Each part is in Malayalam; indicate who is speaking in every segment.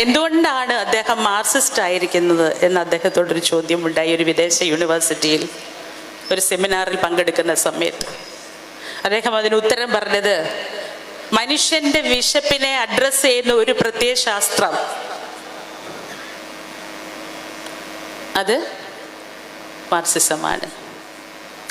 Speaker 1: എന്തുകൊണ്ടാണ് അദ്ദേഹം മാർസിസ്റ്റ് ആയിരിക്കുന്നത് എന്ന് അദ്ദേഹത്തോടൊരു ചോദ്യമുണ്ടായി ഒരു വിദേശ യൂണിവേഴ്സിറ്റിയിൽ ഒരു സെമിനാറിൽ പങ്കെടുക്കുന്ന സമയത്ത്. അദ്ദേഹം അതിന് ഉത്തരം പറഞ്ഞത് മനുഷ്യന്റെ വിശപ്പിനെ അഡ്രസ്സ് ചെയ്യുന്ന ഒരു പ്രത്യയ ശാസ്ത്രം. അത് മാർസിസമാണ്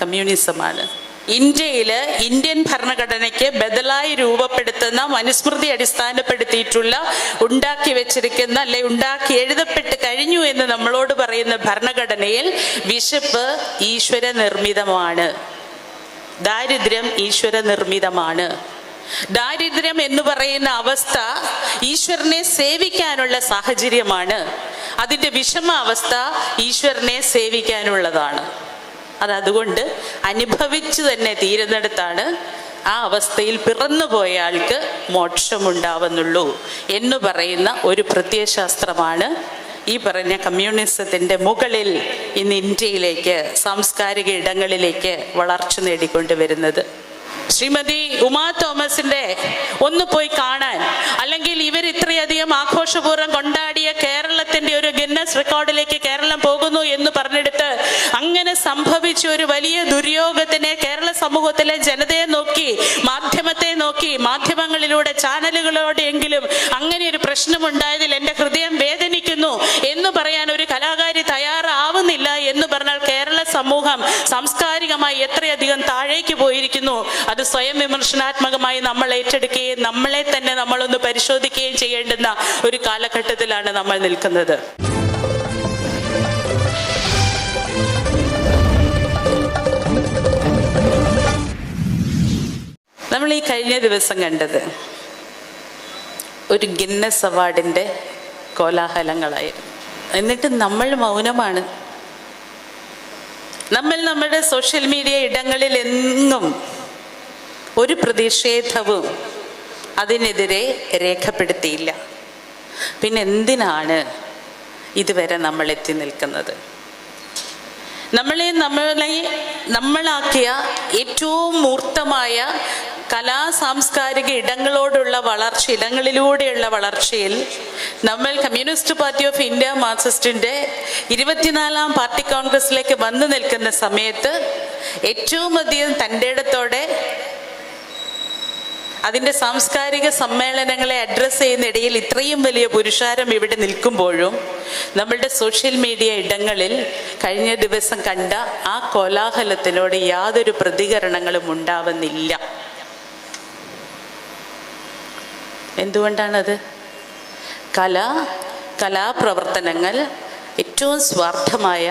Speaker 1: കമ്മ്യൂണിസമാണ്. ഇന്ത്യയിൽ ഇന്ത്യൻ ഭരണഘടനയ്ക്ക് ബദലായി രൂപപ്പെടുത്തുന്ന മനുസ്മൃതി അടിസ്ഥാനപ്പെടുത്തിയിട്ടുള്ള ഉണ്ടാക്കി വെച്ചിരിക്കുന്ന അല്ലെ ഉണ്ടാക്കി എഴുതപ്പെട്ട് കഴിഞ്ഞു എന്ന് നമ്മളോട് പറയുന്ന ഭരണഘടനയിൽ വിശപ്പ് ഈശ്വര നിർമ്മിതമാണ് ദാരിദ്ര്യം ഈശ്വര നിർമ്മിതമാണ് ദാരിദ്ര്യം എന്ന് പറയുന്ന അവസ്ഥ ഈശ്വരനെ സേവിക്കാനുള്ള സാഹചര്യമാണ്. അതിന്റെ വിഷമാവസ്ഥ ഈശ്വരനെ സേവിക്കാനുള്ളതാണ്. അത് അതുകൊണ്ട് അനുഭവിച്ചു തന്നെ തീരുന്നിടത്താണ് ആ അവസ്ഥയിൽ പിറന്നുപോയ ആൾക്ക് മോക്ഷമുണ്ടാവുന്നുള്ളൂ എന്ന് പറയുന്ന ഒരു പ്രത്യയശാസ്ത്രമാണ് ഈ പറഞ്ഞ കമ്മ്യൂണിസത്തിന്റെ മുകളിൽ ഇന്ന് ഇന്ത്യയിലേക്ക് സാംസ്കാരിക ഇടങ്ങളിലേക്ക് വളർച്ച നേടിക്കൊണ്ടുവരുന്നത് ശ്രീമതി ഉമാ തോമസിന്റെ ഒന്ന് പോയി കാണാൻ അല്ലെങ്കിൽ ഇവർ ഇത്രയധികം ആഘോഷപൂർവം കൊണ്ടാടിയ കേരളത്തിന്റെ ഒരു ഗിന്നസ് റെക്കോർഡിലേക്ക് കേരളം പോകുന്നു എന്ന് പറഞ്ഞെടുത്ത് അങ്ങനെ സംഭവിച്ച ഒരു വലിയ ദുര്യോഗത്തിനെ കേരള സമൂഹത്തിലെ ജനതയെ നോക്കി മാധ്യമത്തെ നോക്കി മാധ്യമങ്ങളിലൂടെ ചാനലുകളോടെങ്കിലും അങ്ങനെ ഒരു പ്രശ്നമുണ്ടായതിൽ എന്റെ ഹൃദയം വേദനിക്കുന്നു എന്ന് പറയാൻ ഒരു കലാകാരി തയ്യാറാവുന്നില്ല എന്ന് പറഞ്ഞാൽ കേരള സമൂഹം സാംസ്കാരികമായി എത്രയധികം താഴേക്ക് പോയിരിക്കുന്നു. അത് സ്വയം വിമർശനാത്മകമായി നമ്മൾ ഏറ്റെടുക്കുകയും നമ്മളെ തന്നെ നമ്മളൊന്ന് പരിശോധിക്കുകയും ചെയ്യേണ്ടുന്ന ഒരു കാലഘട്ടത്തിലാണ് നമ്മൾ നിൽക്കുന്നത്. നമ്മൾ ഈ കഴിഞ്ഞ ദിവസം കണ്ടത് ഒരു ഗിന്നസ് അവാർഡിന്റെ കോലാഹലങ്ങളായിരുന്നു. എന്നിട്ട് നമ്മൾ മൗനമാണ്. നമ്മൾ നമ്മുടെ സോഷ്യൽ മീഡിയ ഇടങ്ങളിൽ എങ്ങും ഒരു പ്രതിഷേധവും അതിനെതിരെ രേഖപ്പെടുത്തിയില്ല. പിന്നെ എന്തിനാണ് ഇതുവരെ നമ്മൾ എത്തി നിൽക്കുന്നത്? നമ്മളെ നമ്മളെ നമ്മളാക്കിയ ഏറ്റവും മൂർത്തമായ കലാ സാംസ്കാരിക ഇടങ്ങളോടുള്ള വളർച്ച ഇടങ്ങളിലൂടെയുള്ള വളർച്ചയിൽ നമ്മൾ കമ്മ്യൂണിസ്റ്റ് പാർട്ടി ഓഫ് ഇന്ത്യ മാർക്സിസ്റ്റിന്റെ ഇരുപത്തിനാലാം പാർട്ടി കോൺഗ്രസിലേക്ക് വന്നു നിൽക്കുന്ന സമയത്ത് ഏറ്റവും അധികം തന്റെ ഇടത്തോടെ അതിന്റെ സാംസ്കാരിക സമ്മേളനങ്ങളെ അഡ്രസ്സ് ചെയ്യുന്ന ഇടയിൽ ഇത്രയും വലിയ പുരുഷാരം ഇവിടെ നിൽക്കുമ്പോഴും നമ്മളുടെ സോഷ്യൽ മീഡിയ ഇടങ്ങളിൽ കഴിഞ്ഞ ദിവസം കണ്ട ആ കോലാഹലത്തിനോട് യാതൊരു പ്രതികരണങ്ങളും ഉണ്ടാവുന്നില്ല. എന്തുകൊണ്ടാണത്? കല കലാപ്രവർത്തനങ്ങൾ ഏറ്റവും സ്വാർത്ഥമായ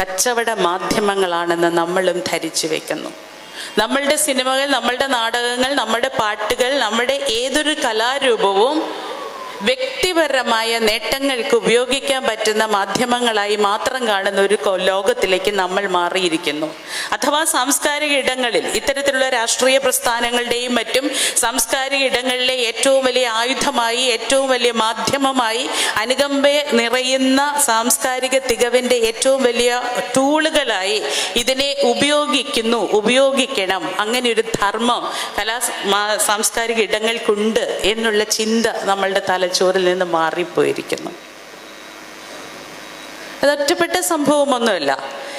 Speaker 1: കച്ചവട മാധ്യമങ്ങളാണെന്ന് നമ്മളും ധരിച്ചു വെക്കുന്നു. നമ്മളുടെ സിനിമകൾ നമ്മളുടെ നാടകങ്ങൾ നമ്മുടെ പാട്ടുകൾ നമ്മുടെ ഏതൊരു കലാരൂപവും വ്യക്തിപരമായ നേട്ടങ്ങൾക്ക് ഉപയോഗിക്കാൻ പറ്റുന്ന മാധ്യമങ്ങളായി മാത്രം കാണുന്ന ഒരു ലോകത്തിലേക്ക് നമ്മൾ മാറിയിരിക്കുന്നു. അഥവാ സാംസ്കാരിക ഇടങ്ങളിൽ ഇത്തരത്തിലുള്ള രാഷ്ട്രീയ പ്രസ്ഥാനങ്ങളുടെയും മറ്റും സാംസ്കാരിക ഇടങ്ങളിലെ ഏറ്റവും വലിയ ആയുധമായി ഏറ്റവും വലിയ മാധ്യമമായി അനുകമ്പ നിറയുന്ന സാംസ്കാരിക തികവിന്റെ ഏറ്റവും വലിയ ടൂളുകളായി ഇതിനെ ഉപയോഗിക്കുന്നു ഉപയോഗിക്കണം. അങ്ങനെ ഒരു ധർമ്മം കലാ സാംസ്കാരിക ഇടങ്ങൾക്കുണ്ട് എന്നുള്ള ചിന്ത നമ്മളുടെ തലച്ചോറിൽ നിന്ന് മാറിപ്പോയിരിക്കുന്നു. അത് ഒറ്റപ്പെട്ട സംഭവമൊന്നുമല്ല.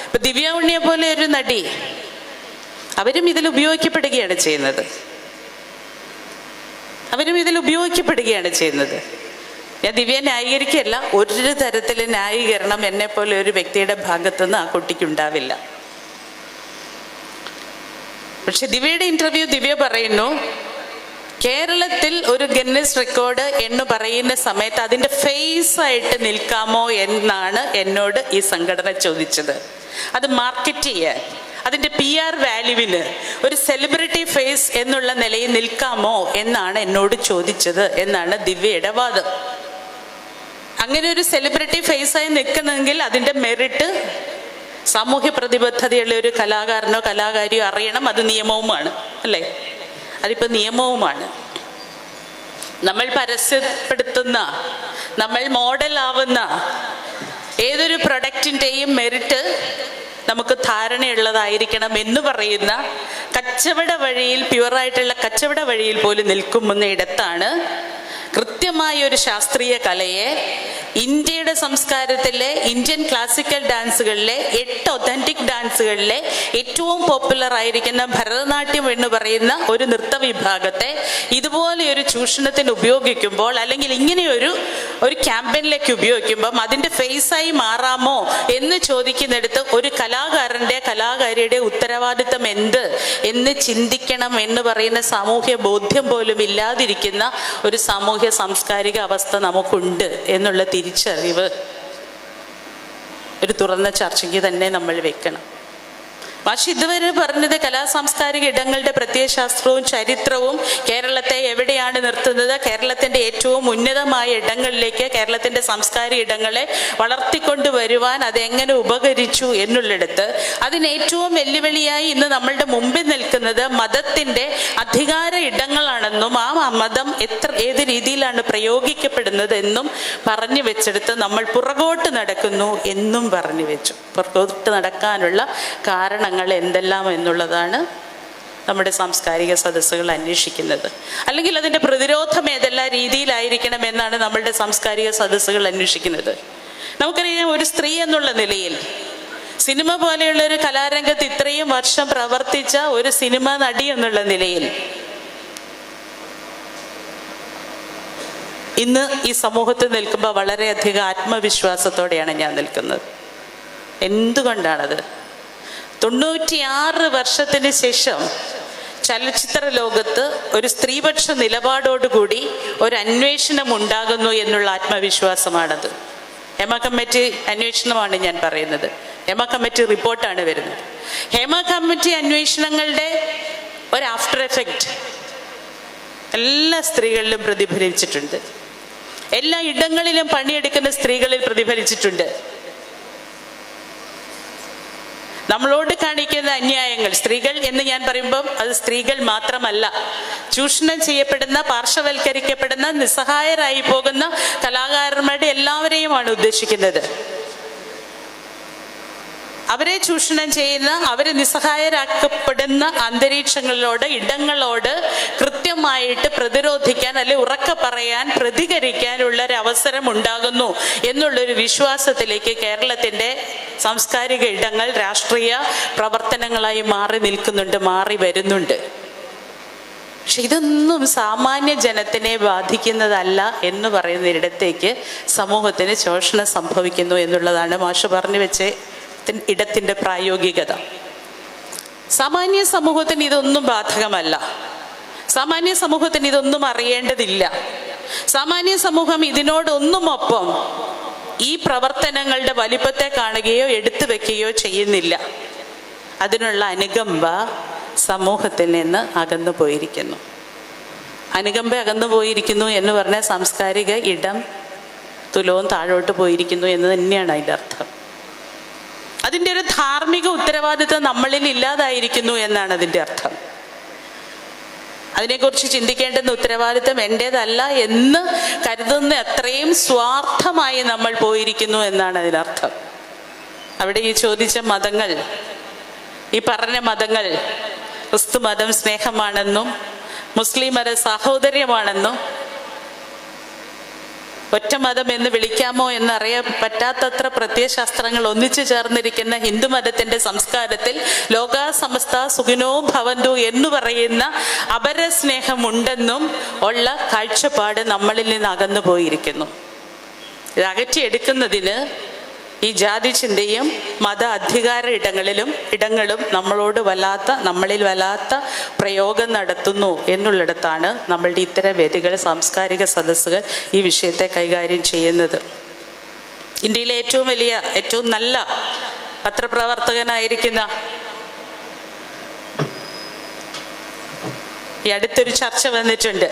Speaker 1: ഇപ്പൊ ദിവ്യ ഉണ്ണിയെ പോലെ ഒരു നടി അവരും ഇതിൽ ഉപയോഗിക്കപ്പെടുകയാണ് ചെയ്യുന്നത്. അവരും ഇതിൽ ഉപയോഗിക്കപ്പെടുകയാണ് ചെയ്യുന്നത്. ഞാൻ ദിവ്യ ന്യായീകരിക്കുകയല്ല ഒരു തരത്തിൽ ന്യായീകരണം എന്നെ പോലെ ഒരു വ്യക്തിയുടെ ഭാഗത്തുനിന്ന് ആ കുട്ടിക്കുണ്ടാവില്ല പക്ഷെ ദിവ്യയുടെ ഇന്റർവ്യൂ ദിവ്യ പറയുന്നു കേരളത്തിൽ ഒരു ഗിന്നസ് റെക്കോർഡ് എന്ന് പറയുന്ന സമയത്ത് അതിന്റെ ഫേസ് ആയിട്ട് നിൽക്കാമോ എന്നാണ് എന്നോട് ഈ സംഘടന ചോദിച്ചത്. അത് മാർക്കറ്റ് ചെയ്യാൻ. അതിന്റെ പി ആർ വാല്യൂവിന് ഒരു സെലിബ്രിറ്റി ഫേസ് എന്നുള്ള നിലയിൽ നിൽക്കാമോ എന്നാണ് എന്നോട് ചോദിച്ചത് എന്നാണ് ദിവ്യയുടെ വാദം. അങ്ങനെ ഒരു സെലിബ്രിറ്റി ഫേസായി നിൽക്കുന്നെങ്കിൽ അതിന്റെ മെറിറ്റ് സാമൂഹ്യ പ്രതിബദ്ധതയുള്ള ഒരു കലാകാരനോ കലാകാരിയോ അറിയണം അത് നിയമവുമാണ് അല്ലേ? അതിപ്പോൾ നിയമവുമാണ്. നമ്മൾ പരസ്യപ്പെടുത്തുന്ന നമ്മൾ മോഡലാവുന്ന ഏതൊരു പ്രൊഡക്റ്റിന്റെയും മെറിറ്റ് നമുക്ക് ധാരണയുള്ളതായിരിക്കണം എന്ന് പറയുന്ന കച്ചവട വഴിയിൽ പ്യുവറായിട്ടുള്ള കച്ചവട വഴിയിൽ പോലും നിൽക്കുമെന്ന ഇടത്താണ് കൃത്യമായ ഒരു ശാസ്ത്രീയ കലയെ ഇന്ത്യയുടെ സംസ്കാരത്തിലെ ഇന്ത്യൻ ക്ലാസിക്കൽ ഡാൻസുകളിലെ എട്ട് ഒതന്റിക് ഡാൻസുകളിലെ ഏറ്റവും പോപ്പുലർ ആയിരിക്കുന്ന ഭരതനാട്യം എന്ന് പറയുന്ന ഒരു നൃത്ത വിഭാഗത്തെ ഇതുപോലെ ഒരു ചൂഷണത്തിന് ഉപയോഗിക്കുമ്പോൾ അല്ലെങ്കിൽ ഇങ്ങനെയൊരു ഒരു ക്യാമ്പയിനിലേക്ക് ഉപയോഗിക്കുമ്പം അതിന്റെ ഫേസായി മാറാമോ എന്ന് ചോദിക്കുന്നിടത്ത് ഒരു കലാകാരന്റെ കലാകാരിയുടെ ഉത്തരവാദിത്തം എന്ത് എന്ന് ചിന്തിക്കണം എന്ന് പറയുന്ന സാമൂഹ്യ ബോധ്യം പോലും ഇല്ലാതിരിക്കുന്ന ഒരു സാമൂഹ്യ സാംസ്കാരിക അവസ്ഥ നമുക്കുണ്ട് എന്നുള്ള തിരിച്ചറിവ് ഒരു തുറന്ന ചർച്ചയ്ക്ക് തന്നെ നമ്മൾ വെക്കണം. പക്ഷെ ഇതുവരെ പറഞ്ഞത് കലാ സാംസ്കാരിക ഇടങ്ങളുടെ പ്രത്യയശാസ്ത്രവും ചരിത്രവും കേരളത്തെ എവിടെയാണ് നിർത്തുന്നത്? കേരളത്തിന്റെ ഏറ്റവും ഉന്നതമായ ഇടങ്ങളിലേക്ക് കേരളത്തിന്റെ സാംസ്കാരിക ഇടങ്ങളെ വളർത്തിക്കൊണ്ട് വരുവാൻ അതെങ്ങനെ ഉപകരിച്ചു എന്നുള്ളിടത്ത് അതിന് ഏറ്റവും വെല്ലുവിളിയായി ഇന്ന് നമ്മളുടെ മുമ്പിൽ നിൽക്കുന്നത് മതത്തിന്റെ അധികാര ഇടങ്ങളാണെന്നും ആ മതം എത്ര ഏത് രീതിയിലാണ് പ്രയോഗിക്കപ്പെടുന്നത് എന്നും പറഞ്ഞു വെച്ചെടുത്ത് നമ്മൾ പുറകോട്ട് നടക്കുന്നു എന്നും പറഞ്ഞു വെച്ചു. പുറകോട്ട് നടക്കാനുള്ള കാരണങ്ങൾ എന്തെല്ലാം എന്നുള്ളതാണ് നമ്മുടെ സാംസ്കാരിക സദസ്സുകൾ അന്വേഷിക്കുന്നത്. അല്ലെങ്കിൽ അതിന്റെ പ്രതിരോധം ഏതെല്ലാം രീതിയിലായിരിക്കണം എന്നാണ് നമ്മളുടെ സാംസ്കാരിക സദസ്സുകൾ അന്വേഷിക്കുന്നത്. നമുക്കറിയാം ഒരു സ്ത്രീ എന്നുള്ള നിലയിൽ സിനിമ പോലെയുള്ള ഒരു കലാരംഗത്ത് ഇത്രയും വർഷം പ്രവർത്തിച്ച ഒരു സിനിമ നടി എന്നുള്ള നിലയിൽ ഇന്ന് ഈ സമൂഹത്തിൽ നിൽക്കുമ്പോൾ വളരെയധികം ആത്മവിശ്വാസത്തോടെയാണ് ഞാൻ നിൽക്കുന്നത്. എന്തുകൊണ്ടാണത്? തൊണ്ണൂറ്റിയാറ് വർഷത്തിന് ശേഷം ചലച്ചിത്ര ലോകത്ത് ഒരു സ്ത്രീപക്ഷ നിലപാടോടുകൂടി ഒരു അന്വേഷണം ഉണ്ടാകുന്നു എന്നുള്ള ആത്മവിശ്വാസമാണത്. ഹേമ കമ്മിറ്റി അന്വേഷണമാണ് ഞാൻ പറയുന്നത്. ഹേമ കമ്മിറ്റി റിപ്പോർട്ടാണ് വരുന്നത്. ഹേമ കമ്മിറ്റി അന്വേഷണങ്ങളുടെ ഒരു ആഫ്റ്റർ എഫക്റ്റ് എല്ലാ സ്ത്രീകളിലും പ്രതിഫലിച്ചിട്ടുണ്ട്. എല്ലാ ഇടങ്ങളിലും പണിയെടുക്കുന്ന സ്ത്രീകളിൽ പ്രതിഫലിച്ചിട്ടുണ്ട്. നമ്മളോട് കാണിക്കുന്ന അന്യായങ്ങൾ സ്ത്രീകൾ എന്ന് ഞാൻ പറയുമ്പം അത് സ്ത്രീകൾ മാത്രമല്ല. ചൂഷണം ചെയ്യപ്പെടുന്ന പാർശ്വവൽക്കരിക്കപ്പെടുന്ന നിസ്സഹായരായി പോകുന്ന കലാകാരന്മാരുടെ എല്ലാവരെയുമാണ് ഉദ്ദേശിക്കുന്നത്. അവരെ ചൂഷണം ചെയ്യുന്ന അവരെ നിസ്സഹായരാക്കപ്പെടുന്ന അന്തരീക്ഷങ്ങളോട് ഇടങ്ങളോട് കൃത്യമായിട്ട് പ്രതിരോധിക്കാൻ അല്ലെ ഉറക്ക പറയാൻ പ്രതികരിക്കാനുള്ള ഒരു അവസരം ഉണ്ടാകുന്നു എന്നുള്ളൊരു വിശ്വാസത്തിലേക്ക് കേരളത്തിന്റെ സാംസ്കാരിക ഇടങ്ങൾ രാഷ്ട്രീയ പ്രവർത്തനങ്ങളായി മാറി നിൽക്കുന്നുണ്ട് മാറി വരുന്നുണ്ട്. പക്ഷെ ഇതൊന്നും സാമാന്യ ജനത്തിനെ ബാധിക്കുന്നതല്ല എന്ന് പറയുന്നിടത്തേക്ക് സമൂഹത്തിന് ശോഷണം സംഭവിക്കുന്നു എന്നുള്ളതാണ് മാഷ് പറഞ്ഞു വെച്ച ഇടത്തിന്റെ പ്രായോഗികത. സാമാന്യ സമൂഹത്തിന് ഇതൊന്നും ബാധകമല്ല. സാമാന്യ സമൂഹത്തിന് ഇതൊന്നും അറിയേണ്ടതില്ല. സാമാന്യ സമൂഹം ഇതിനോടൊന്നുമൊപ്പം ഈ പ്രവർത്തനങ്ങളുടെ വലിപ്പത്തെ കാണുകയോ എടുത്തു വെക്കുകയോ ചെയ്യുന്നില്ല. അതിനുള്ള അനുകമ്പ സമൂഹത്തിൽ നിന്ന് അകന്നു പോയിരിക്കുന്നു. അനുകമ്പ അകന്നു പോയിരിക്കുന്നു എന്ന് പറഞ്ഞാൽ സാംസ്കാരിക ഇടം തുലവും താഴോട്ട് പോയിരിക്കുന്നു എന്ന് തന്നെയാണ് അതിന്റെ അർത്ഥം. അതിന്റെ ഒരു ധാർമ്മിക ഉത്തരവാദിത്വം നമ്മളിൽ ഇല്ലാതായിരിക്കുന്നു എന്നാണ് അതിന്റെ അർത്ഥം. അതിനെക്കുറിച്ച് ചിന്തിക്കേണ്ടുന്ന ഉത്തരവാദിത്വം എന്റേതല്ല എന്ന് കരുതുന്ന അത്രയും സ്വാർത്ഥമായി നമ്മൾ പോയിരിക്കുന്നു എന്നാണ് അതിനർത്ഥം. അവിടെ ഈ ചോദിച്ച മതങ്ങൾ ഈ പറഞ്ഞ മതങ്ങൾ ക്രിസ്തു മതം സ്നേഹമാണെന്നും മുസ്ലിം മത സാഹോദര്യമാണെന്നും ഒറ്റ മതം എന്ന് വിളിക്കാമോ എന്നറിയാൻ പറ്റാത്തത്ര പ്രത്യയശാസ്ത്രങ്ങൾ ഒന്നിച്ചു ചേർന്നിരിക്കുന്ന ഹിന്ദു മതത്തിന്റെ സംസ്കാരത്തിൽ ലോക സമസ്ത സുഖിനോ ഭവന്തു എന്ന് പറയുന്ന അപരസ്നേഹമുണ്ടെന്നും ഉള്ള കാഴ്ചപ്പാട് നമ്മളിൽ നിന്ന് അകന്നു പോയിരിക്കുന്നു ഇത് അകറ്റിയെടുക്കുന്നതിന് ഈ ജാതി ചിന്തയും മത അധികാര ഇടങ്ങളിലും ഇടങ്ങളും നമ്മളോട് വല്ലാത്ത നമ്മളിൽ വല്ലാത്ത പ്രയോഗം നടത്തുന്നു എന്നുള്ളിടത്താണ് നമ്മളുടെ ഇത്തരം വേദികൾ സാംസ്കാരിക സദസ്സുകൾ ഈ വിഷയത്തെ കൈകാര്യം ചെയ്യുന്നത്. ഇന്ത്യയിലെ ഏറ്റവും വലിയ ഏറ്റവും നല്ല പത്രപ്രവർത്തകനായിരിക്കുന്ന ഈ അടുത്തൊരു ചർച്ച വന്നിട്ടുണ്ട്.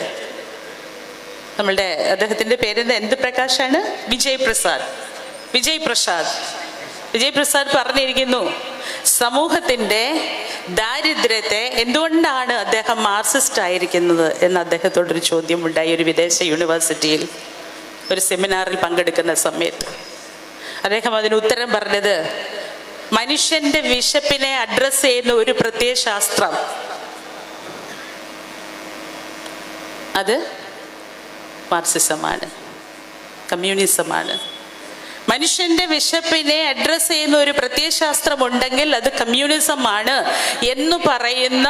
Speaker 1: നമ്മളുടെ അദ്ദേഹത്തിന്റെ പേര് എന്ത് പ്രകാശാണ് വിജയ് പ്രസാദ്. വിജയ് പ്രസാദ് വിജയ് പ്രസാദ് പറഞ്ഞിരിക്കുന്നു സമൂഹത്തിന്റെ ദാരിദ്ര്യത്തെ എന്തുകൊണ്ടാണ് അദ്ദേഹം മാർസിസ്റ്റ് ആയിരിക്കുന്നത്? എന്ന് അദ്ദേഹത്തോടൊരു ചോദ്യം ഉണ്ടായി ഒരു വിദേശ യൂണിവേഴ്സിറ്റിയിൽ ഒരു സെമിനാറിൽ പങ്കെടുക്കുന്ന സമയത്ത്. അദ്ദേഹം അതിന് ഉത്തരം പറഞ്ഞത് മനുഷ്യന്റെ വിശപ്പിനെ അഡ്രസ്സ് ചെയ്യുന്ന ഒരു പ്രത്യയ ശാസ്ത്രം. അത് മാർസിസമാണ് കമ്മ്യൂണിസമാണ്. മനുഷ്യന്റെ വിശപ്പിനെ അഡ്രസ് ചെയ്യുന്ന ഒരു പ്രത്യയശാസ്ത്രം ഉണ്ടെങ്കിൽ അത് കമ്മ്യൂണിസമാണ് എന്ന് പറയുന്ന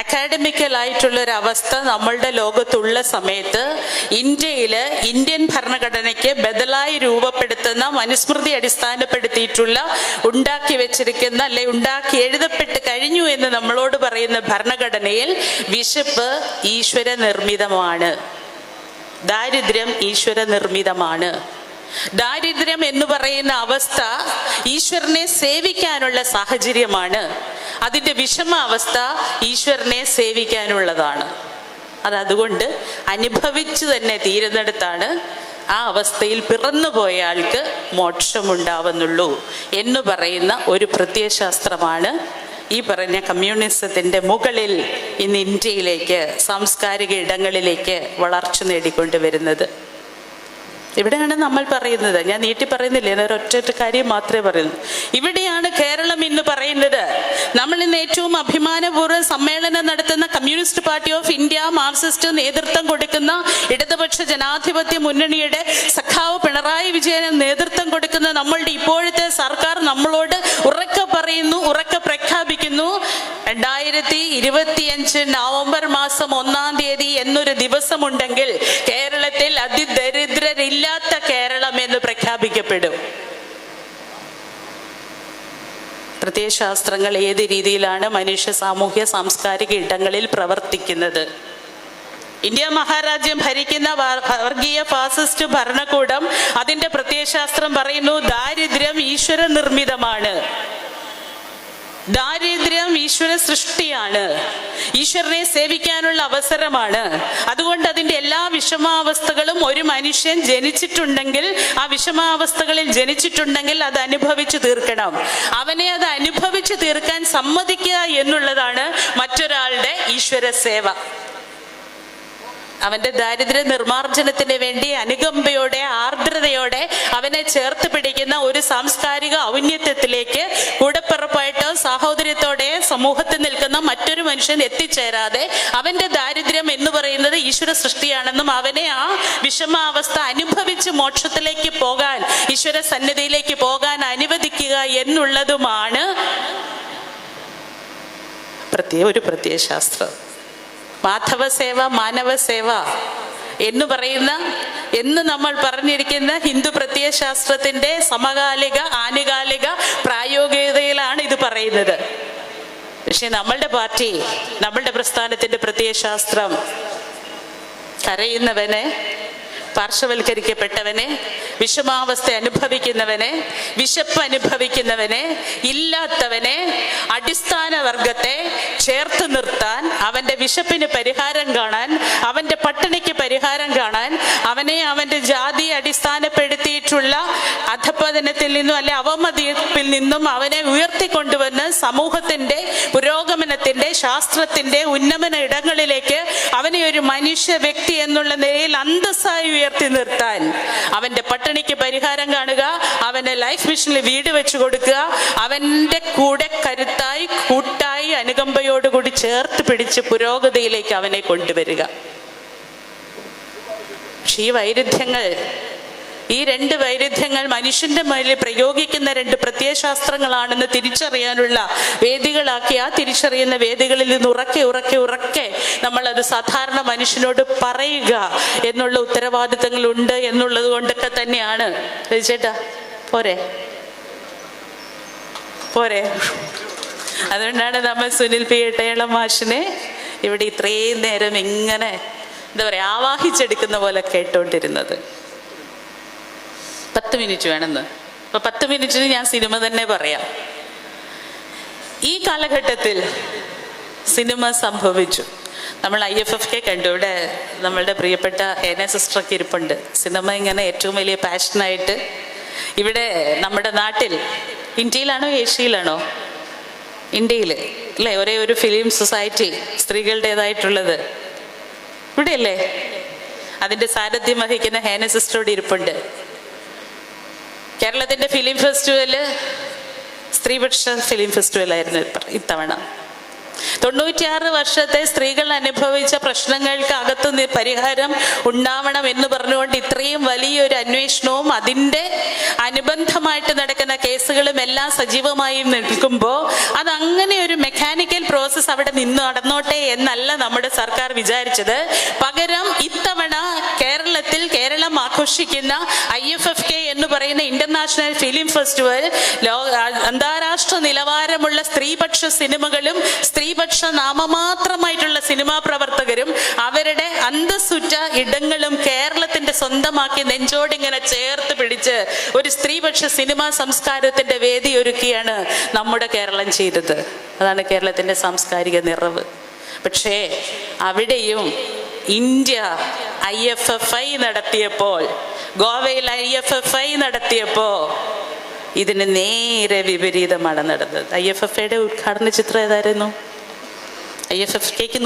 Speaker 1: അക്കാഡമിക്കൽ ആയിട്ടുള്ള ഒരു അവസ്ഥ നമ്മളുടെ ലോകത്തുള്ള സമയത്ത് ഇന്ത്യയിൽ ഇന്ത്യൻ ഭരണഘടനയ്ക്ക് ബദലായി രൂപപ്പെടുത്തുന്ന മനുസ്മൃതി അടിസ്ഥാനപ്പെടുത്തിയിട്ടുള്ള ഉണ്ടാക്കി വെച്ചിരിക്കുന്ന അല്ലെ ഉണ്ടാക്കി എഴുതപ്പെട്ട് കഴിഞ്ഞു എന്ന് നമ്മളോട് പറയുന്ന ഭരണഘടനയിൽ വിശപ്പ് ഈശ്വര നിർമ്മിതമാണ് ദാരിദ്ര്യം ഈശ്വര നിർമ്മിതമാണ് ദാരിദ്ര്യം എന്ന് പറയുന്ന അവസ്ഥ ഈശ്വരനെ സേവിക്കാനുള്ള സാഹചര്യമാണ്. അതിന്റെ വിഷമാവസ്ഥ ഈശ്വരനെ സേവിക്കാനുള്ളതാണ്. അത് അതുകൊണ്ട് അനുഭവിച്ചു തന്നെ തീരുന്നിടത്താണ് ആ അവസ്ഥയിൽ പിറന്നുപോയ ആൾക്ക് മോക്ഷമുണ്ടാവുന്നുള്ളൂ എന്ന് പറയുന്ന ഒരു പ്രത്യയശാസ്ത്രമാണ് ഈ പറഞ്ഞ കമ്മ്യൂണിസത്തിന്റെ മുകളിൽ ഇന്ന് ഇന്ത്യയിലേക്ക് സാംസ്കാരിക ഇടങ്ങളിലേക്ക് വളർച്ച നേടിക്കൊണ്ടുവരുന്നത്. ഇവിടെയാണ് നമ്മൾ പറയുന്നത്. ഞാൻ നീട്ടി പറയുന്നില്ല? ഞാൻ ഒറ്റ കാര്യം മാത്രമേ പറയുന്നു. ഇവിടെയാണ് കേരളം ഇന്ന് പറയുന്നത്. നമ്മൾ ഇന്ന് ഏറ്റവും അഭിമാനപൂർവം സമ്മേളനം നടത്തുന്ന Communist Party of India Marxist നേതൃത്വം കൊടുക്കുന്ന ഇടതുപക്ഷ ജനാധിപത്യ മുന്നണിയുടെ സഖാവ് പിണറായി വിജയന് നേതൃത്വം കൊടുക്കുന്ന നമ്മളുടെ ഇപ്പോഴത്തെ സർക്കാർ നമ്മളോട് ഉറക്ക പറയുന്നു ഉറക്കെ രണ്ടായിരത്തി ഇരുപത്തിയഞ്ച് നവംബർ മാസം ഒന്നാം തീയതി എന്നൊരു ദിവസമുണ്ടെങ്കിൽ കേരളത്തിൽ അതിദരിദ്രരില്ലാത്ത കേരളം എന്ന് പ്രഖ്യാപിക്കപ്പെടും. പ്രത്യയശാസ്ത്രങ്ങൾ ഏത് രീതിയിലാണ് മനുഷ്യ സാമൂഹ്യ സാംസ്കാരിക ഇടങ്ങളിൽ പ്രവർത്തിക്കുന്നത്? ഇന്ത്യ മഹാരാജ്യം ഭരിക്കുന്ന വർഗീയ ഫാസിസ്റ്റ് ഭരണകൂടം അതിന്റെ പ്രത്യയശാസ്ത്രം പറയുന്നു ദാരിദ്ര്യം ഈശ്വര നിർമ്മിതമാണ് ദാരിദ്ര്യം ഈശ്വര സൃഷ്ടിയാണ്. ഈശ്വരനെ സേവിക്കാനുള്ള അവസരമാണ്. അതുകൊണ്ട് അതിന്റെ എല്ലാ വിഷമാവസ്ഥകളും ഒരു മനുഷ്യൻ ജനിച്ചിട്ടുണ്ടെങ്കിൽ ആ വിഷമാവസ്ഥകളിൽ ജനിച്ചിട്ടുണ്ടെങ്കിൽ അത് അനുഭവിച്ചു തീർക്കണം. അവനെ അത് അനുഭവിച്ചു തീർക്കാൻ സമ്മതിക്കുക എന്നുള്ളതാണ് മറ്റൊരാളുടെ ഈശ്വര സേവ. അവന്റെ ദാരിദ്ര്യ നിർമ്മാർജനത്തിന് വേണ്ടി അനുകമ്പയോടെ ആർദ്രതയോടെ അവനെ ചേർത്ത് പിടിക്കുന്ന ഒരു സാംസ്കാരിക ഔന്നത്യത്തിലേക്ക് കൂടപ്പിറപ്പായിട്ട് സാഹോദര്യത്തോടെ സമൂഹത്തിൽ നിൽക്കുന്ന മറ്റൊരു മനുഷ്യൻ എത്തിച്ചേരാതെ അവന്റെ ദാരിദ്ര്യം എന്ന് പറയുന്നത് ഈശ്വര സൃഷ്ടിയാണെന്നും അവനെ ആ വിഷമാവസ്ഥ അനുഭവിച്ച് മോക്ഷത്തിലേക്ക് പോകാൻ ഈശ്വര സന്നിധിയിലേക്ക് പോകാൻ അനുവദിക്കുക എന്നുള്ളതുമാണ് പ്രത്യേക ഒരു പ്രത്യയശാസ്ത്രം. മാധവ സേവ മാനവ സേവ എന്ന് പറയുന്ന എന്ന് നമ്മൾ പറഞ്ഞിരിക്കുന്ന ഹിന്ദു പ്രത്യയശാസ്ത്രത്തിന്റെ സമകാലിക ആനുകാലിക പ്രായോഗികതയിലാണ് ഇത് പറയുന്നത്. പക്ഷെ നമ്മളുടെ പാർട്ടി നമ്മളുടെ പ്രസ്ഥാനത്തിന്റെ പ്രത്യയശാസ്ത്രം കരയുന്നവനെ പാർശ്വവൽക്കരിക്കപ്പെട്ടവനെ വിഷമാവസ്ഥ അനുഭവിക്കുന്നവനെ വിശപ്പ് അനുഭവിക്കുന്നവനെ ഇല്ലാത്തവനെ അടിസ്ഥാന വർഗത്തെ ചേർത്ത് നിർത്താൻ അവന്റെ വിശപ്പിന് പരിഹാരം കാണാൻ അവന്റെ പട്ടിണിക്ക് പരിഹാരം കാണാൻ അവനെ അവന്റെ ജാതി അടിസ്ഥാനപ്പെടുത്തിയിട്ടുള്ള അധപ്പതനത്തിൽ നിന്നും അല്ലെ അവമതിപ്പിൽ നിന്നും അവനെ ഉയർത്തിക്കൊണ്ടുവന്ന് സമൂഹത്തിന്റെ പുരോഗമനത്തിന്റെ ശാസ്ത്രത്തിന്റെ ഉന്നമന ഇടങ്ങളിലേക്ക് അവനെ ഒരു മനുഷ്യ വ്യക്തി എന്നുള്ള നിലയിൽ അന്തസ്സായി ഉയർത്തി നിർത്താൻ അവന്റെ പട്ടിണിക്ക് പരിഹാരം കാണുക അവന്റെ ലൈഫ് മിഷനിൽ വീട് വെച്ചു കൊടുക്കുക അവന്റെ കൂടെ കരുത്തായി കൂട്ടായി അനുകമ്പയോടുകൂടി ചേർത്ത് പിടിച്ച് പുരോഗതിയിലേക്ക് അവനെ കൊണ്ടുവരിക. പക്ഷെ ഈ വൈരുദ്ധ്യങ്ങൾ ഈ രണ്ട് വൈരുദ്ധ്യങ്ങൾ മനുഷ്യന്റെ മേലിൽ പ്രയോഗിക്കുന്ന രണ്ട് പ്രത്യയശാസ്ത്രങ്ങളാണെന്ന് തിരിച്ചറിയാനുള്ള വേദികളാക്കി ആ തിരിച്ചറിയുന്ന വേദികളിൽ നിന്ന് ഉറക്കെ ഉറക്കെ ഉറക്കെ നമ്മൾ നമ്മളത് സാധാരണ മനുഷ്യനോട് പറയുക എന്നുള്ള ഉത്തരവാദിത്തങ്ങൾ ഉണ്ട് എന്നുള്ളത് കൊണ്ടൊക്കെ തന്നെയാണ്. ചേട്ടാ പോരെ. പോരെ. അതുകൊണ്ടാണ് നമ്മൾ സുനിൽ പി എട്ടയളം മാഷിനെ ഇവിടെ ഇത്രയും നേരം ഇങ്ങനെ എന്താ പറയുക ആവാഹിച്ചെടുക്കുന്ന പോലെ കേട്ടോണ്ടിരുന്നത്. പത്ത് മിനിറ്റ് വേണമെന്ന് അപ്പൊ പത്ത് മിനിറ്റിന് ഞാൻ സിനിമ തന്നെ പറയാം. ഈ കാലഘട്ടത്തിൽ സിനിമ സംഭവിച്ചു. നമ്മൾ ഐ എഫ് എഫ് കെ കണ്ടു. ഇവിടെ നമ്മളുടെ പ്രിയപ്പെട്ട എസ് സിസ്റ്ററൊക്കെ ഇരിപ്പുണ്ട്. സിനിമ ഇങ്ങനെ ഏറ്റവും വലിയ പാഷനായിട്ട് ഇവിടെ നമ്മുടെ നാട്ടിൽ ഇന്ത്യയിലാണോ ഏഷ്യയിലാണോ? ഇന്ത്യയിൽ അല്ലേ? ഒരേ ഒരു ഫിലിം സൊസൈറ്റി സ്ത്രീകളുടേതായിട്ടുള്ളത്. ഇവിടെയല്ലേ? അതിന്റെ സാരഥ്യം വഹിക്കുന്ന ഹേന സിസ്റ്ററോട് ഇരിപ്പുണ്ട്. കേരളത്തിന്റെ ഫിലിം ഫെസ്റ്റിവൽ സ്ത്രീപക്ഷ ഫിലിം ഫെസ്റ്റിവൽ ആയിരുന്നു ഇത്തവണ. തൊണ്ണൂറ്റിയാറ് വർഷത്തെ സ്ത്രീകൾ അനുഭവിച്ച പ്രശ്നങ്ങൾക്ക് അകത്ത് പരിഹാരം ഉണ്ടാവണം എന്ന് പറഞ്ഞുകൊണ്ട് ഇത്രയും വലിയൊരു അന്വേഷണവും അതിന്റെ അനുബന്ധമായിട്ട് നടക്കുന്ന കേസുകളും എല്ലാം സജീവമായി നിൽക്കുമ്പോൾ അത് അങ്ങനെ ഒരു മെക്കാനിക്കൽ പ്രോസസ്സ് അവിടെ നിന്ന് നടന്നോട്ടെ എന്നല്ല നമ്മുടെ സർക്കാർ വിചാരിച്ചത്. പകരം ഇത്തവണ കേരളത്തിൽ കേരളം ആഘോഷിക്കുന്ന ഐ എഫ് എഫ് കെ എന്ന് പറയുന്ന ഇന്റർനാഷണൽ ഫിലിം ഫെസ്റ്റിവൽ അന്താരാഷ്ട്ര നിലവാരമുള്ള സ്ത്രീപക്ഷ സിനിമകളും സ്ത്രീപക്ഷ നാമമാത്രമായിട്ടുള്ള സിനിമാ പ്രവർത്തകരും അവരുടെ അന്തസ്സുറ്റ ഇടങ്ങളും കേരളത്തിന്റെ സ്വന്തമാക്കി നെഞ്ചോടിങ്ങനെ ചേർത്ത് പിടിച്ച് ഒരു സ്ത്രീപക്ഷ സിനിമാ സംസ്കാരത്തിന്റെ വേദി ഒരുക്കിയാണ് നമ്മുടെ കേരളം ചെയ്തത്. അതാണ് കേരളത്തിന്റെ സാംസ്കാരിക നിറവ്. പക്ഷേ അവിടെയും India I F F I നടത്തിയപ്പോൾ ഗോവയിൽ ഐ എഫ് എഫ് ഐ നടത്തിയപ്പോ ഇതിന് നേരെ വിപരീതമാണ് നടന്നത്. ഐ എഫ് എഫ് ഐയുടെ ഉദ്ഘാടന ചിത്രം ഏതായിരുന്നു? ഐ എഫ് എഫ് കെക്ക്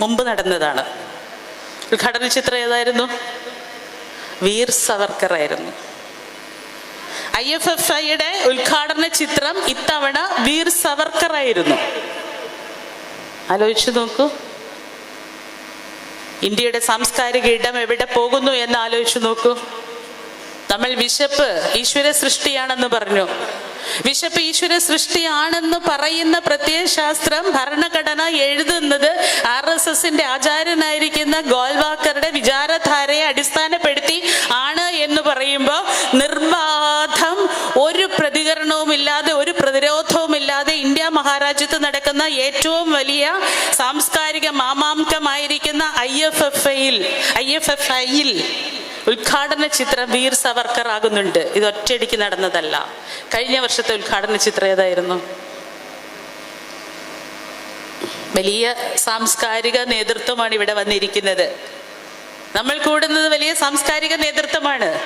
Speaker 1: മുമ്പ് നടന്നതാണ്. ഉദ്ഘാടന ചിത്രം ഏതായിരുന്നു? വീർ സവർക്കർ ആയിരുന്നു. ഐ എഫ് എഫ് ഐയുടെ ഉദ്ഘാടന ചിത്രം ഇത്തവണ വീർ സവർക്കർ ആയിരുന്നു. ആലോചിച്ചു നോക്കൂ. ഇന്ത്യയുടെ സാംസ്കാരിക ഇടം എവിടെ പോകുന്നു എന്ന് ആലോചിച്ചു നോക്കൂ. നമ്മൾ വിശപ്പ് ഈശ്വര സൃഷ്ടിയാണെന്ന് പറഞ്ഞു. വിശപ്പ് ഈശ്വര സൃഷ്ടിയാണെന്ന് പറയുന്ന പ്രത്യയശാസ്ത്രം ഭരണഘടന എഴുതുന്നത് ആർ എസ് എസിന്റെ ആചാര്യനായിരിക്കുന്ന ഗോൾവാക്കറുടെ വിചാരധാരയെ അടിസ്ഥാനപ്പെടുത്തി ആണ് എന്ന് പറയുമ്പോൾ നിർബാധം ഒരു പ്രതികരണവും ഇല്ലാതെ ഒരു പ്രതിരോധവും ഇല്ലാതെ ഇന്ത്യ മഹാരാജ്യത്ത് നടക്കുന്ന ഏറ്റവും വലിയ സാംസ്കാരിക മാമാങ്കമായിരിക്കുന്ന ഐ എഫ് എഫ് ഐയിൽ എഫ് എഫ് ഐയിൽ ഉദ്ഘാടന ചിത്രം വീർ സവർക്കർ ആകുന്നുണ്ട്. ഇത് ഒറ്റയടിക്ക് നടന്നതല്ല. കഴിഞ്ഞ വർഷത്തെ ഉദ്ഘാടന ചിത്രം ഏതായിരുന്നു? വലിയ സാംസ്കാരിക നേതൃത്വമാണ് ഇവിടെ വന്നിരിക്കുന്നത്. നമ്മൾ കൂടുന്നത് വലിയ സാംസ്കാരിക നേതൃത്വമാണ്.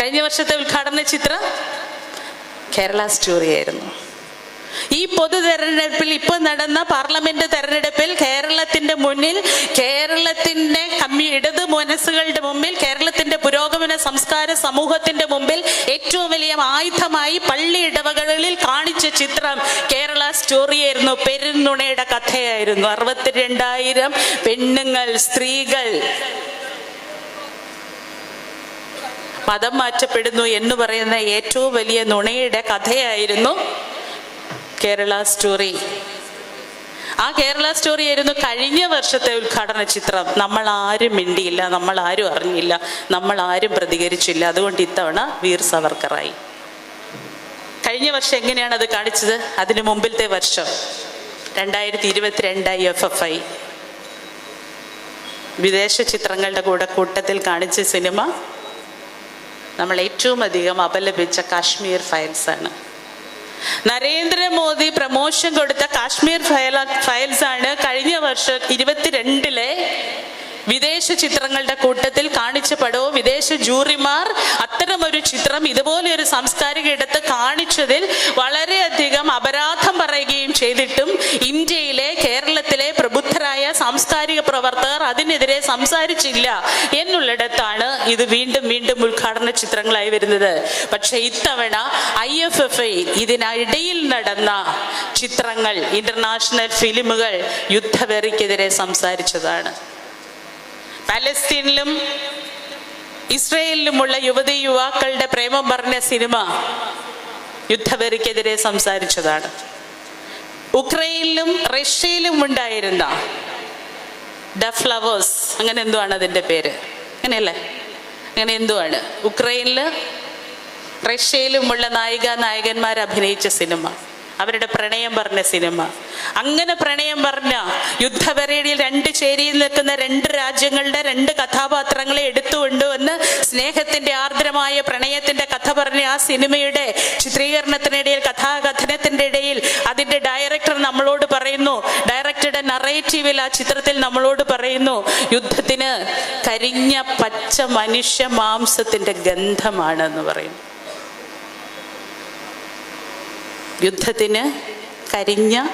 Speaker 1: കഴിഞ്ഞ വർഷത്തെ ഉദ്ഘാടന ചിത്രം കേരള സ്റ്റോറി ആയിരുന്നു ഈ പൊതു തെരഞ്ഞെടുപ്പിൽ ഇപ്പൊ നടന്ന പാർലമെന്റ് തെരഞ്ഞെടുപ്പിൽ കേരളത്തിന്റെ മുന്നിൽ കേരളത്തിന്റെ കമ്മി ഇടത് മനസ്സുകളുടെ മുമ്പിൽ കേരളത്തിന്റെ പുരോഗമന സംസ്കാര സമൂഹത്തിന്റെ മുമ്പിൽ ഏറ്റവും വലിയ ആയുധമായി പള്ളി ഇടവകളിൽ കാണിച്ച ചിത്രം കേരള സ്റ്റോറി ആയിരുന്നു. പെരുന്നുണയുടെ കഥയായിരുന്നു. അറുപത്തിരണ്ടായിരം പെണ്ണുങ്ങൾ സ്ത്രീകൾ. മതം മാറ്റപ്പെടുന്നു എന്ന് പറയുന്ന ഏറ്റവും വലിയ നുണയുടെ കഥയായിരുന്നു. കേരള സ്റ്റോറി. ആ കേരള സ്റ്റോറി ആയിരുന്നു കഴിഞ്ഞ വർഷത്തെ ഉദ്ഘാടന ചിത്രം. നമ്മൾ ആരും മിണ്ടിയില്ല നമ്മൾ ആരും അറിഞ്ഞില്ല നമ്മൾ ആരും പ്രതികരിച്ചില്ല. അതുകൊണ്ട് ഇത്തവണ വീർ സവർക്കറായി. കഴിഞ്ഞ വർഷം എങ്ങനെയാണ് അത് കാണിച്ചത്? അതിനു മുമ്പിലത്തെ വർഷം. രണ്ടായിരത്തി ഇരുപത്തിരണ്ട് എഫ് എഫ് ഐ. വിദേശ ചിത്രങ്ങളുടെ കൂടെ കൂട്ടത്തിൽ കാണിച്ച സിനിമ നമ്മൾ ഏറ്റവും അധികം അപലപിച്ച കാശ്മീർ ഫയൽസാണ്. ആണ് നരേന്ദ്രമോദി പ്രമോഷൻ കൊടുത്ത കാശ്മീർ ഫയൽ ഫയൽസ് ആണ് കഴിഞ്ഞ വർഷം ഇരുപത്തിരണ്ടിലെ വിദേശ ചിത്രങ്ങളുടെ കൂട്ടത്തിൽ കാണിച്ച പടവും വിദേശ ജൂറിമാർ അത്തരമൊരു ചിത്രം ഇതുപോലെ ഒരു സാംസ്കാരിക ഇടത്ത് കാണിച്ചതിൽ വളരെയധികം അപരാധം പറയുകയും ചെയ്തിട്ടും പ്രബുദ്ധരായ സാംസ്കാരിക പ്രവർത്തകർ അതിനെതിരെ സംസാരിച്ചില്ല എന്നുള്ളിടത്താണ് ഇത് വീണ്ടും വീണ്ടും ഉദ്ഘാടന ചിത്രങ്ങളായി വരുന്നത്. പക്ഷെ ഇത്തവണ ഐ എഫ് എഫ് ഐ ഇതിനിടയിൽ നടന്ന ചിത്രങ്ങൾ ഇന്റർനാഷണൽ ഫിലിമുകൾ യുദ്ധവെറിക്കെതിരെ സംസാരിച്ചതാണ്. പാലസ്തീനിലും ഇസ്രയേലിലുമുള്ള യുവതി യുവാക്കളുടെ പ്രേമം പറഞ്ഞ സിനിമ യുദ്ധവെറിക്കെതിരെ സംസാരിച്ചതാണ് ഉക്രൈനിലും റഷ്യയിലും ഉണ്ടായിരുന്ന ദ ഫ്ലവേഴ്സ് അങ്ങനെ എന്തോ ആണ് അതിന്റെ പേര്? അങ്ങനെയല്ലേ? അങ്ങനെ എന്തോ ആണ് ഉക്രൈനിൽ റഷ്യയിലുമുള്ള നായിക നായകന്മാർ അഭിനയിച്ച സിനിമ. അവരുടെ പ്രണയം പറഞ്ഞ സിനിമ. അങ്ങനെ പ്രണയം പറഞ്ഞ യുദ്ധവരേടിയിൽ രണ്ട് ചേരിയിൽ നിൽക്കുന്ന രണ്ട് രാജ്യങ്ങളുടെ രണ്ട് കഥാപാത്രങ്ങളെ എടുത്തുകൊണ്ടുവന്ന് സ്നേഹത്തിന്റെ ആർദ്രമായ പ്രണയത്തിന്റെ കഥ പറഞ്ഞ ആ സിനിമയുടെ ചിത്രീകരണത്തിനിടയിൽ കഥാകഥനത്തിന്റെ ഇടയിൽ അതിന്റെ ഡയറക്ടർ നമ്മളോട് പറയുന്നു. ഡയറക്ടറുടെ നറേറ്റീവിൽ ആ ചിത്രത്തിൽ നമ്മളോട് പറയുന്നു യുദ്ധത്തിന് കരിഞ്ഞ പച്ച മനുഷ്യ മാംസത്തിന്റെ ഗന്ധമാണ് എന്ന് പറയുന്നു. യുദ്ധത്തിന് കരിഞ്ഞ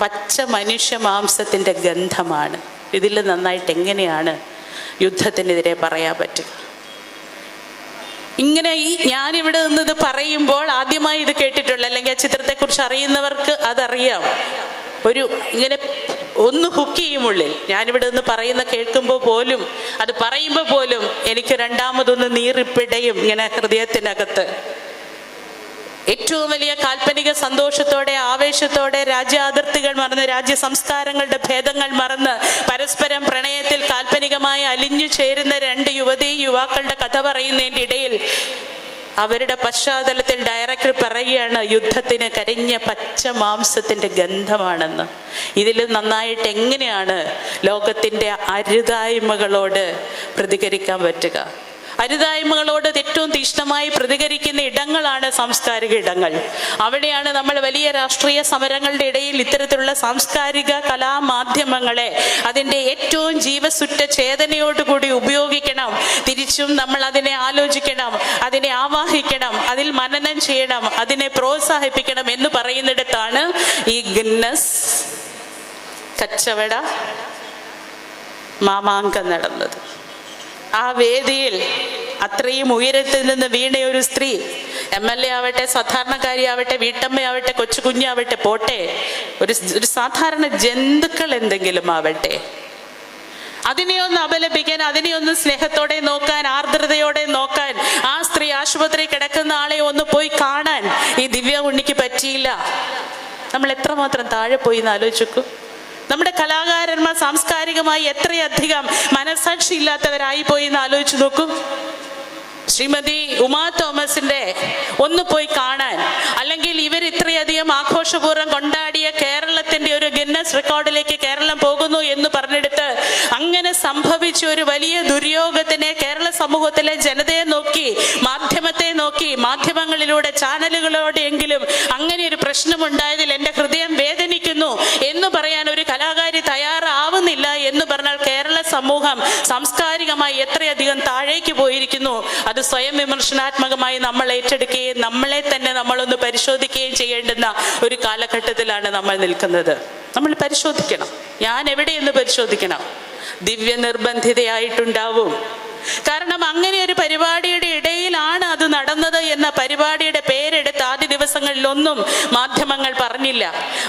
Speaker 1: പച്ച മനുഷ്യ മാംസത്തിന്റെ ഗന്ധമാണ്. ഇതിൽ നന്നായിട്ട് എങ്ങനെയാണ് യുദ്ധത്തിനെതിരെ പറയാൻ പറ്റുക? ഇങ്ങനെ ഈ ഞാനിവിടെ നിന്ന് ഇത് പറയുമ്പോൾ ആദ്യമായി ഇത് കേട്ടിട്ടുള്ള അല്ലെങ്കിൽ ആ ചിത്രത്തെക്കുറിച്ച് അറിയുന്നവർക്ക് അതറിയാം. ഒരു ഇങ്ങനെ ഒന്ന് ഹുക്ക് ചെയ്യുമുള്ളിൽ ഞാനിവിടെ നിന്ന് പറയുന്ന കേൾക്കുമ്പോൾ പോലും അത് പറയുമ്പോൾ പോലും എനിക്ക് രണ്ടാമതൊന്ന് നീറിപ്പിടയും ഇങ്ങനെ ഹൃദയത്തിനകത്ത്. ഏറ്റവും വലിയ കാൽപ്പനിക സന്തോഷത്തോടെ ആവേശത്തോടെ രാജ്യാതിർത്തികൾ മറന്ന് രാജ്യ സംസ്കാരങ്ങളുടെ ഭേദങ്ങൾ മറന്ന് പരസ്പരം പ്രണയത്തിൽ കാൽപ്പനികമായി അലിഞ്ഞു ചേരുന്ന രണ്ട് യുവതി യുവാക്കളുടെ കഥ പറയുന്നതിന്റെ ഇടയിൽ അവരുടെ പശ്ചാത്തലത്തിൽ ഡയറക്ടർ പറയുകയാണ് യുദ്ധത്തിന് കരിഞ്ഞ പച്ച മാംസത്തിന്റെ ഗന്ധമാണെന്ന്. ഇതിൽ നന്നായിട്ട് എങ്ങനെയാണ് ലോകത്തിന്റെ അരുതായ്മകളോട് പ്രതികരിക്കാൻ പറ്റുക? അരുതായ്മകളോട് ഏറ്റവും തീഷ്ണമായി പ്രതികരിക്കുന്ന ഇടങ്ങളാണ് സാംസ്കാരിക ഇടങ്ങൾ. അവിടെയാണ് നമ്മൾ വലിയ രാഷ്ട്രീയ സമരങ്ങളുടെ ഇടയിൽ ഇത്തരത്തിലുള്ള സാംസ്കാരിക കലാമാധ്യമങ്ങളെ അതിന്റെ ഏറ്റവും ജീവസുറ്റ ചേതനയോടുകൂടി ഉപയോഗിക്കണം. തിരിച്ചും നമ്മൾ അതിനെ ആലോചിക്കണം അതിനെ ആവാഹിക്കണം അതിൽ മനനം ചെയ്യണം അതിനെ പ്രോത്സാഹിപ്പിക്കണം എന്ന് പറയുന്നിടത്താണ് ഈ ഗിന്നസ് കച്ചവട മാമാങ്കം നടന്നത്. ആ വേദിയിൽ അത്രയും ഉയരത്തിൽ നിന്ന് വീണ ഒരു സ്ത്രീ എം എൽ എ ആവട്ടെ സാധാരണക്കാരിയാവട്ടെ വീട്ടമ്മയാവട്ടെ കൊച്ചു കുഞ്ഞാവട്ടെ പോട്ടെ. ഒരു ഒരു സാധാരണ ജന്തുക്കൾ എന്തെങ്കിലും ആവട്ടെ. അതിനെ ഒന്ന് അപലപിക്കാൻ അതിനെ ഒന്ന് സ്നേഹത്തോടെ നോക്കാൻ ആർദ്രതയോടെ നോക്കാൻ ആ സ്ത്രീ ആശുപത്രി കിടക്കുന്ന ആളെ ഒന്ന് പോയി കാണാൻ ഈ ദിവ്യ ഉണ്ണിക്ക് പറ്റിയില്ല. നമ്മൾ എത്രമാത്രം താഴെ പോയി എന്ന് ആലോചിക്കൂ നമ്മുടെ കലാകാരന്മാർ സാംസ്കാരികമായി എത്രയധികം മനസാക്ഷി ഇല്ലാത്തവരായി പോയി എന്ന് ആലോചിച്ചു നോക്കൂ. ശ്രീമതി ഉമാ തോമസിന്റെ ഒന്ന് പോയി കാണാൻ അല്ലെങ്കിൽ ഇവർ ഇത്രയധികം ആഘോഷപൂർവം കൊണ്ടാടിയ കേരളത്തിന്റെ ഒരു ഗിന്നസ് റെക്കോർഡിലേക്ക് കേരളം പോകുന്നു എന്ന് പറഞ്ഞെടുത്ത് അങ്ങനെ സംഭവിച്ച ഒരു വലിയ ദുര്യോഗത്തിനെ കേരള സമൂഹത്തിലെ ജനതയെ നോക്കി മാധ്യമത്തെ നോക്കി മാധ്യമങ്ങളിലൂടെ ചാനലുകളോടെയെങ്കിലും അങ്ങനെ ഒരു പ്രശ്നമുണ്ടായതിൽ എന്റെ ഹൃദയം വേദനിക്കുന്നു സമൂഹം സാംസ്കാരികമായി എത്രയധികം താഴേക്ക് പോയിരിക്കുന്നു അത് സ്വയം വിമർശനാത്മകമായി നമ്മൾ ഏറ്റെടുക്കുകയും നമ്മളെ തന്നെ നമ്മളൊന്ന് പരിശോധിക്കുകയും ചെയ്യേണ്ടുന്ന ഒരു കാലഘട്ടത്തിലാണ് നമ്മൾ നിൽക്കുന്നത്. നമ്മൾ പരിശോധിക്കണം. ഞാൻ എവിടെയെന്ന് പരിശോധിക്കണം? ദിവ്യ നിർബന്ധിതയായിട്ടുണ്ടാവും കാരണം അങ്ങനെ ഒരു പരിപാടിയുടെ ഇടയിലാണ് അത് നടന്നത് എന്ന പരിപാടിയുടെ പേരെടുത്ത് ആദ്യ ദിവസങ്ങളിലൊന്നും മാധ്യമങ്ങൾ പറഞ്ഞില്ല.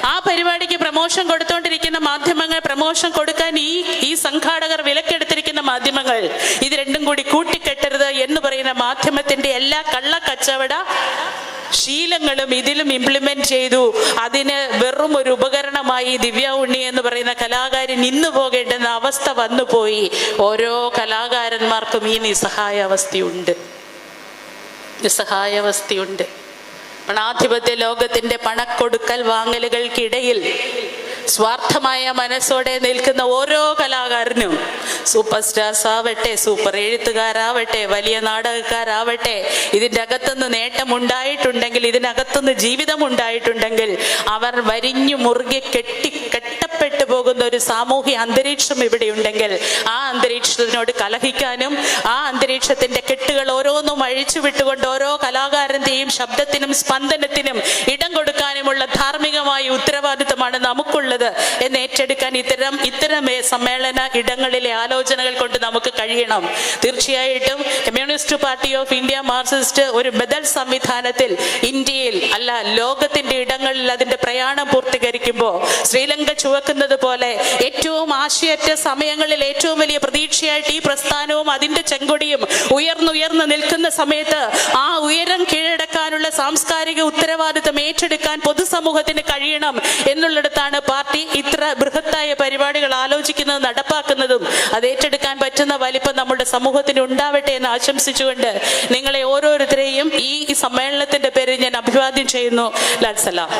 Speaker 1: ആ പരിപാടിക്ക് പ്രമോഷൻ കൊടുത്തോണ്ടിരിക്കുന്ന മാധ്യമങ്ങൾ പ്രമോഷൻ കൊടുക്കാൻ ഈ ഈ സംഘാടകർ വിലക്കെടുത്തിരിക്കുന്ന മാധ്യമങ്ങൾ ഇത് രണ്ടും കൂടി കൂട്ടിക്കെട്ടരുത് എന്ന് പറയുന്ന മാധ്യമത്തിന്റെ എല്ലാ കള്ളക്കച്ചവട ശീലങ്ങളും ഇതിലും ഇംപ്ലിമെന്റ് ചെയ്തു. അതിന് വെറും ഒരു ഉപകരണമായി ദിവ്യ ഉണ്ണി എന്ന് പറയുന്ന കലാകാരൻ ഇന്ന് പോകേണ്ടുന്ന അവസ്ഥ വന്നു പോയി. ഓരോ കലാകാരന്മാർക്കും ഈ നിസ്സഹായ അവസ്ഥയുണ്ട് നിസ്സഹായാവസ്ഥയുണ്ട്. പണാധിപത്യ ലോകത്തിന്റെ പണക്കൊടുക്കൽ വാങ്ങലുകൾക്കിടയിൽ സ്വാർത്ഥമായ മനസ്സോടെ നിൽക്കുന്ന ഓരോ കലാകാരനും സൂപ്പർ സ്റ്റാർസ് ആവട്ടെ സൂപ്പർ എഴുത്തുകാരാവട്ടെ വലിയ നാടകക്കാരാവട്ടെ ഇതിന്റെ അകത്തുനിന്ന് നേട്ടമുണ്ടായിട്ടുണ്ടെങ്കിൽ ഇതിനകത്തുനിന്ന് ജീവിതം ഉണ്ടായിട്ടുണ്ടെങ്കിൽ അവർ വരിഞ്ഞു മുറുകെ കെട്ടി കെട്ടപ്പെട്ടു പോകുന്ന ഒരു സാമൂഹ്യ അന്തരീക്ഷം ഇവിടെ ഉണ്ടെങ്കിൽ ആ അന്തരീക്ഷത്തിനോട് കലഹിക്കാനും ആ അന്തരീക്ഷത്തിന്റെ കെട്ടുകൾ ഓരോന്നും അഴിച്ചു വിട്ടുകൊണ്ട് ഓരോ കലാകാരന്റെയും ശബ്ദത്തിനും സ്പന്ദനത്തിനും ഇടം കൊടുക്കാനുമുള്ള ധാർമ്മികമായ ഉത്തരവാദിത്തമാണ് നമുക്കുള്ളത് എന്ന് ഏറ്റെടുക്കാൻ ഇത്തരം ഇത്തരം സമ്മേളന ഇടങ്ങളിലെ ആലോചനകൾ കൊണ്ട് നമുക്ക് കഴിയണം. തീർച്ചയായിട്ടും Communist Party of India Marxist ഒരു ബദൽ സംവിധാനത്തിൽ ഇന്ത്യയിൽ അല്ല ലോകത്തിന്റെ ഇടങ്ങളിൽ അതിന്റെ പ്രയാണം പൂർത്തീകരിക്കുമ്പോൾ ശ്രീലങ്ക ചുവക്കുന്നത് പോലെ ഏറ്റവും ആശയറ്റ സമയങ്ങളിൽ ഏറ്റവും വലിയ പ്രതീക്ഷയായിട്ട് ഈ പ്രസ്ഥാനവും അതിന്റെ ചെങ്കൊടിയും ഉയർന്നുയർന്ന് നിൽക്കുന്ന സമയത്ത് ആ ഉയരം കീഴടക്കാനുള്ള സാംസ്കാരിക ഉത്തരവാദിത്തം ഏറ്റെടുക്കാൻ പൊതുസമൂഹത്തിന് കഴിയണം എന്നുള്ളിടത്താണ് പാർട്ടി ഇത്ര ബൃഹത്തായ പരിപാടികൾ ആലോചിക്കുന്നത് നടപ്പാക്കുന്നതും. അത് ഏറ്റെടുക്കാൻ പറ്റുന്ന വലിപ്പം നമ്മുടെ സമൂഹത്തിന് ഉണ്ടാവട്ടെ എന്ന് ആശംസിച്ചുകൊണ്ട് നിങ്ങളെ ഓരോരുത്തരെയും ഈ സമ്മേളനത്തിന്റെ പേരിൽ ഞാൻ അഭിവാദ്യം ചെയ്യുന്നു. ലാൽസലാം